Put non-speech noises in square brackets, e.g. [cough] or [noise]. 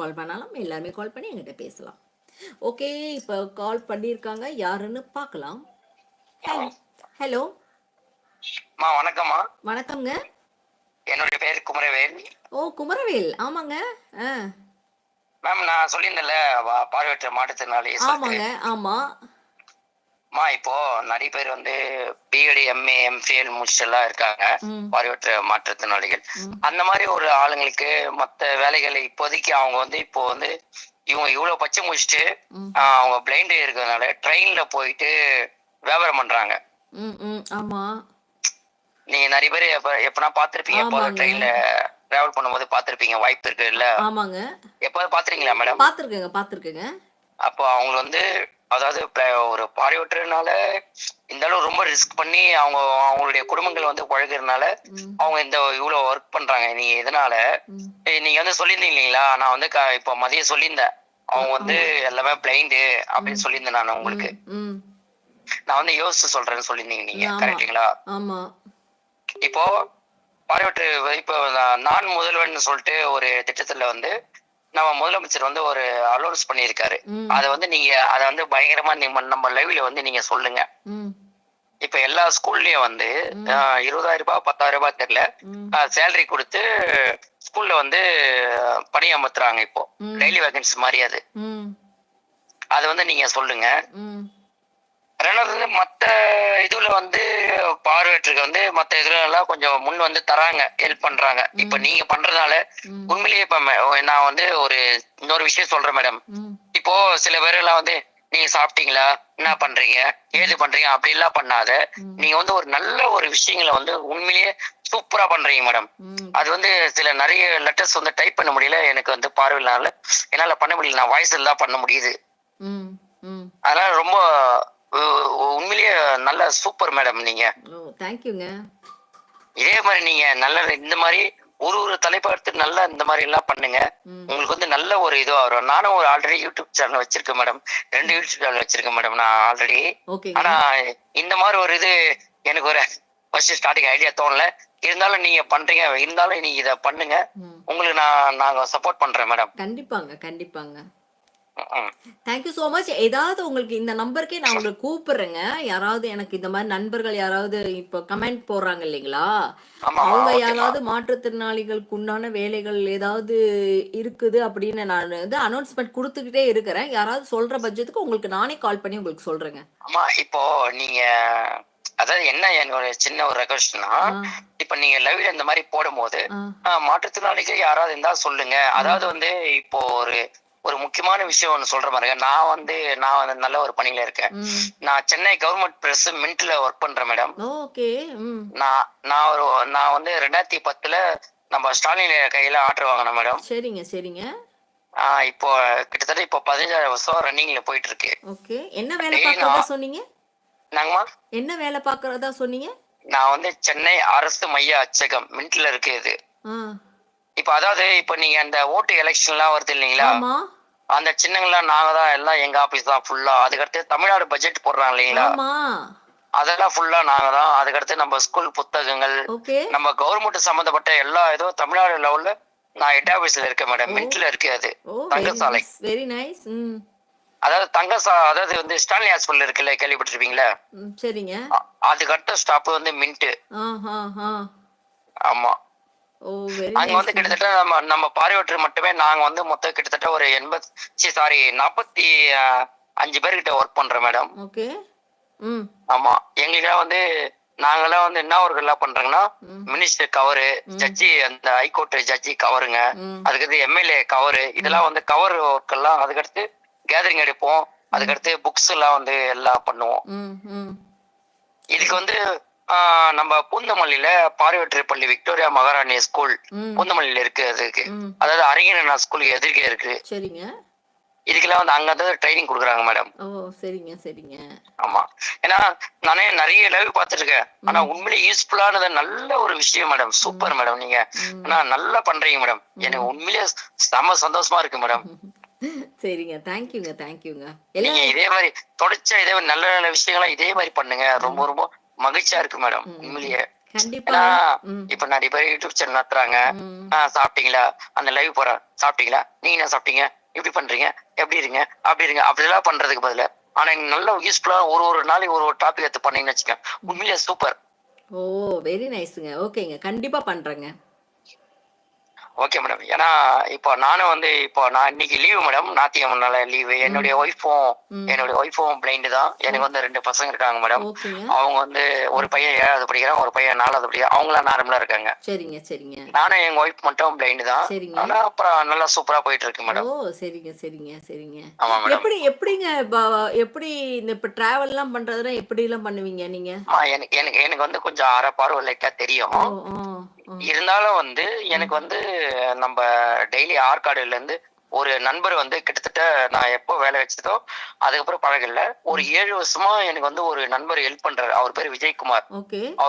கால் பண்ணாலும் எல்லாருமே கால் பண்ணி என்கிட்ட பேசலாம். ஓகே இப்போ கால் பண்ணியிருக்காங்க. யாருன்னு பார்க்கலாம். ஹலோ அம்மா வணக்கம்மா. வணக்கம்ங்க. என்னுடைய பேர் குமரவேல். ஓ குமரவேல். ஆமாங்க. மேம் நான் சொல்லியிருந்தேன்ல பார்வையற்ற மாற்றுத்திறனாளி ஆமாங்க ஆமா. அம்மா இப்போ நிறைய பேர் வந்து பிஎடி எம்ஏ எம்ஃபிஎல் முடிச்செல்லாம் இருக்காங்க. ம். பார்வையற்ற மாற்றுத்திறனாளிகள். ம். அந்த மாதிரி ஒரு ஆளுங்களுக்கு மத்த வேலைகளை இப்போதைக்கு அவங்க வந்து இப்போ வந்து இவங்க இவ்வளவு பச்சை முடிச்சுட்டு ம். அவங்க பிளைண்ட் இருக்கிறதுனால ட்ரெயின்ல போயிட்டு வியாபாரம் பண்றாங்க. ம் ம். ஆமா. நீங்க நிறைய பேர் எப்ப எப்பனா பாத்திருப்பீங்க ஆமாங்க. ட்ரெயின்ல டிராவல் பண்ணும்போது பாத்திருப்பீங்க வாய்ப்பு இருக்கு இல்ல? ஆமாங்க. எப்போது பாத்திருக்கீங்களா மேடம் பார்த்துருக்கேங்க பார்த்துருக்கேங்க. அப்போ அவங்க வந்து அதாவது ஒரு இந்த அளவு ரொம்ப ரிஸ்க் பண்ணி அவங்க அவங்களுடைய குடும்பங்கள் வந்து பழகுறதுனால ம். அவங்க இந்த இவ்வளவு ஒர்க் பண்றாங்க. நீங்க ஏய், நீங்க வந்து சொல்லியிருந்தீங்க இல்லைங்களா? நான் வந்து இப்போ மதியம் சொல்லியிருந்தேன். அவங்க வந்து எல்லாமே பிளைண்டு அப்படின்னு சொல்லியிருந்தேன் நான் உங்களுக்கு. நான் வந்து யோசிச்சு சொல்றேன்னு சொல்லியிருந்தீங்க நீங்க. கரெக்டுங்களா இப்போ பார்வையற்ற இப்போ நான் நான் முதல்வன் சொல்லிட்டு ஒரு திட்டத்துல வந்து நம்ம முதலமைச்சர் வந்து ஒரு அலோன்ஸ் பண்ணியிருக்காரு. அதை வந்து நீங்க அதை வந்து பயங்கரமா நம்ம நம்ம லைவ்ல வந்து நீங்க சொல்லுங்க. இப்ப எல்லா ஸ்கூல்லயும் வந்து இருபதாயிரம் ரூபாய் பத்தாயிரம் ரூபாய் தெரியல. சேலரி கொடுத்து ஸ்கூல்ல வந்து பணி அமர்த்துறாங்க இப்போ. டெய்லி வேகன்சி மாதிரி அது. அது வந்து நீங்க சொல்லுங்க. ரெண்டாவது வந்து மத்த இதுல வந்து பார்வையற்றுக்கு வந்து மத்த இதுல எல்லாம் கொஞ்சம் முன் வந்து தராங்க ஹெல்ப் பண்றாங்க. இப்ப நீங்க பண்றதுனால உண்மையிலேயே இப்ப நான் வந்து ஒரு இன்னொரு விஷயம் சொல்றேன் மேடம் இப்போ சில பேர் எல்லாம் வந்து நீங்க சாப்பிட்டீங்களா? என்ன பண்றீங்க? ஏது பண்றீங்க? அப்படி எல்லாம் பண்ணாத. நீங்க வந்து ஒரு நல்ல ஒரு விஷயங்களை வந்து உண்மையிலேயே சூப்பரா பண்றீங்க மேடம் அது வந்து சில நிறைய லெட்டர்ஸ் வந்து டைப் பண்ண முடியல எனக்கு வந்து பார்வையினால என்னால பண்ண முடியல. நான் வாய்ஸ்ல தான் பண்ண முடியுது. அதனால ரொம்ப உண்மையிலேயே நல்ல சூப்பர் மேடம் நீங்க. தேங்க்யூங்க இதே மாதிரி நீங்க நல்ல இந்த மாதிரி ஒரு ஒரு தலைப்பை எடுத்து நல்லா இந்த மாதிரி எல்லாம் பண்ணுங்க. உங்களுக்கு வந்து நல்ல ஒரு இதுவா வரும். நானும் ஒரு ஆல்ரெடி யூடியூப் சேனல் வச்சிருக்கேன் மேடம். ரெண்டு யூடியூப் சேனல் வச்சிருக்கேன் மேடம் நான் ஆல்ரெடி ஆனா இந்த மாதிரி ஒரு இது எனக்கு ஒரு ஃபர்ஸ்ட் ஸ்டார்டிங் ஐடியா தோணல. இருந்தாலும் நீங்க பண்றீங்க. இருந்தாலும் நீங்க இத பண்ணுங்க. உங்களுக்கு நான் நாங்க சப்போர்ட் பண்றேன் மேடம். கண்டிப்பாங்க கண்டிப்பாங்க. தேங்க்யூ ஸோ மச் ஏதாவது உங்களுக்கு இந்த நம்பருக்கே நான் உங்களுக்கு கூப்பிடுறேங்க. யாராவது எனக்கு இந்த மாதிரி நண்பர்கள் யாராவது இப்போ கமெண்ட் போடுறாங்க இல்லைங்களா? அவங்க. யாராவது மாற்றுத்திறனாளிகளுக்கு உண்டான வேலைகள் ஏதாவது இருக்குது அப்படின்னு நான் வந்து அனௌன்ஸ்மெண்ட் கொடுத்துக்கிட்டே இருக்கிறேன். யாராவது சொல்ற பட்சத்துக்கு உங்களுக்கு நானே கால் பண்ணி உங்களுக்கு சொல்றேங்க. ஆமா இப்போ நீங்க அதாவது என்ன என்னோட சின்ன ஒரு ரெக்வஸ்ட்னா இப்ப நீங்க லைவ்ல இந்த மாதிரி போடும்போது ஆ, ஆஹ், மாற்றுத்திறனாளிகள் யாராவது இருந்தா சொல்லுங்க. அதாவது வந்து இப்போ ஒரு ஒரு முக்கியமான விஷயம் ஒன்று சொல்ற மாதிரி நான் வந்து நான் வந்து நல்ல ஒரு பணியில இருக்கேன். நான் சென்னை கவர்மெண்ட் பிரஸ் மின்ட்ல ஒர்க் பண்றேன் மேடம் நான் நான் ஒரு நான் வந்து ரெண்டாயிரத்தி பத்துல நம்ம ஸ்டாலின் கையில ஆர்டர் வாங்கினேன் மேடம் சரிங்க சரிங்க. ஆஹ் இப்போ கிட்டத்தட்ட இப்போ பதினஞ்சாயிரம் வருஷம் ரன்னிங்ல போயிட்டு இருக்கு ஓகே. என்ன வேலை நான்- சொன்னீங்க? நாங்கம்மா என்ன வேலை பார்க்கறதா சொன்னீங்க? நான் வந்து சென்னை அரசு மைய அச்சகம் மின்ட்ல இருக்கு இது. இப்போ அதாவது இப்போ நீங்க அந்த ஓட்டு எலெக்ஷன்லாம் வருது இல்லைங்களா? அந்த சின்னங்கள்லாம் நாங்க தான் எல்லாம் எங்க ஆபீஸ் தான் ஃபுல்லா அதுக்கடுத்து தமிழ்நாடு பட்ஜெட் போடுறாங்க இல்லைங்களா? அதெல்லாம் ஃபுல்லா நாங்க தான். அதுக்கடுத்து நம்ம ஸ்கூல் புத்தகங்கள் நம்ம கவர்மெண்ட் சம்பந்தப்பட்ட எல்லா இதுவும் தமிழ்நாடு லெவல்ல நான் ஹெட் ஆபீஸ்ல இருக்கேன் மேடம் மின்ட்ல இருக்கு அது. தங்கசாலை. வெரி நைஸ் அதாவது தங்கசா அதாவது வந்து ஸ்டான்லி ஹாஸ்பிட்டல் இருக்குல்ல கேள்விப்பட்டிருப்பீங்களா? சரிங்க. அ- அதுக்கு அடுத்த ஸ்டாப் வந்து மின்ட் ஆமா. அங்க வந்து கிட்டத்தட்ட நம்ம நம்ம பார்வையற்று மட்டுமே நாங்க வந்து மொத்தம் கிட்டத்தட்ட ஒரு எண்பத்தி சாரி நாற்பத்தி அஞ்சு பேர்கிட்ட ஒர்க் பண்றோம் மேடம் ஓகே. ஆமா. எங்களுக்கெல்லாம் வந்து நாங்கெல்லாம் வந்து என்ன ஒர்க் எல்லாம் பண்றோங்கன்னா மினிஸ்டர் கவரு ஜட்ஜி அந்த ஹைகோர்ட் ஜட்ஜி கவருங்க அதுக்கடுத்து எம்எல்ஏ கவரு இதெல்லாம் வந்து கவர் ஒர்க் எல்லாம் அதுக்கடுத்து கேதரிங் எடுப்போம். அதுக்கடுத்து புக்ஸ் எல்லாம் வந்து எல்லாம் பண்ணுவோம். இதுக்கு வந்து நம்ம பூந்தமல்லியில பார்வையற்ற பள்ளி விக்டோரியா மகாராணி ஸ்கூல் பூந்தமல்லியில இருக்கு அதுக்கு அதாவது அறிஞர் ஸ்கூலுக்கு எதிர்க்கே இருக்கு. சரிங்க. இதுக்கெல்லாம் வந்து அங்க வந்து ட்ரைனிங் கொடுக்குறாங்க மேடம் ஓ சரிங்க சரிங்க. ஆமா. ஏன்னா நானே நிறைய லைவ் பார்த்துருக்கேன். ஆனா உண்மையிலே யூஸ்ஃபுல்லானது நல்ல ஒரு விஷயம் மேடம் சூப்பர் மேடம் நீங்க. ஆனா நல்லா பண்றீங்க மேடம் எனக்கு உண்மையிலேயே செம சந்தோஷமா இருக்கு மேடம் [laughs] சரிங்க. தேங்க்யூங்க தேங்க்யூங்க இதே மாதிரி தொடர்ச்சியா இதே மாதிரி நல்ல நல்ல விஷயங்களா இதே மாதிரி பண்ணுங்க. ரொம்ப ரொம்ப மகிழ்ச்சியா இருக்கு மேடம் உண்மையிலேயே. இப்ப நிறைய பேர் யூடியூப் சேனல் நடத்துறாங்க சாப்பிட்டீங்களா? அந்த லைவ் போறேன் சாப்பிட்டீங்களா? நீங்க என்ன சாப்பிட்டீங்க? இப்படி பண்றீங்க? எப்படி இருங்க? அப்படி இருங்க. அப்படிலாம் பண்றதுக்கு பதிலா ஆனா நல்ல யூஸ்ஃபுல்லா ஒரு ஒரு நாளைக்கு ஒரு ஒரு டாபிக் எடுத்து பண்ணீங்கன்னு வச்சுக்கேன் உண்மையிலே சூப்பர் ஓ வெரி நைஸுங்க ஓகேங்க கண்டிப்பா பண்றேங்க. ஓகே மேடம் ஏன்னா இப்போ நானும் வந்து இப்போ நான் இன்னைக்கு லீவு மேடம் ஞாத்தியம்மனால லீவு என்னுடைய ஒய்ஃபும் என்னுடைய ஒய்ஃபும் பிளைண்டு தான். எனக்கு வந்து ரெண்டு பசங்க இருக்காங்க மேடம் அவங்க வந்து ஒரு பையன் ஏழாவது படிக்கிறான் ஒரு பையன் நாலாவது படிக்கிறான். அவங்களாம் நார்மலா இருக்காங்க. சரிங்க சரிங்க. நானும் எங்க ஒய்ஃப் மட்டும் பிளைண்டு தான். சரிங்க. ஆனா அப்புறம் நல்லா சூப்பரா போயிட்டு இருக்கு மேடம் ஓ சரிங்க சரிங்க சரிங்க. எப்படி எப்படிங்க எப்படி இந்த இப்ப டிராவல் எல்லாம் பண்றதுனா எப்படி எல்லாம் பண்ணுவீங்க நீங்க? எனக்கு எனக்கு எனக்கு வந்து கொஞ்சம் அரை பார்வை லைட்டா தெரியும். இருந்தாலும் வந்து எனக்கு வந்து நம்ம டெய்லி ஆற்காடுல இருந்து ஒரு நண்பர் வந்து கிட்டத்தட்ட நான் எப்போ வேலை வச்சதோ அதுக்கப்புறம் பழகல. ஒரு ஏழு வருஷமா எனக்கு வந்து ஒரு நண்பர் ஹெல்ப் பண்றாரு. அவர் பேர் விஜயகுமார். அவர்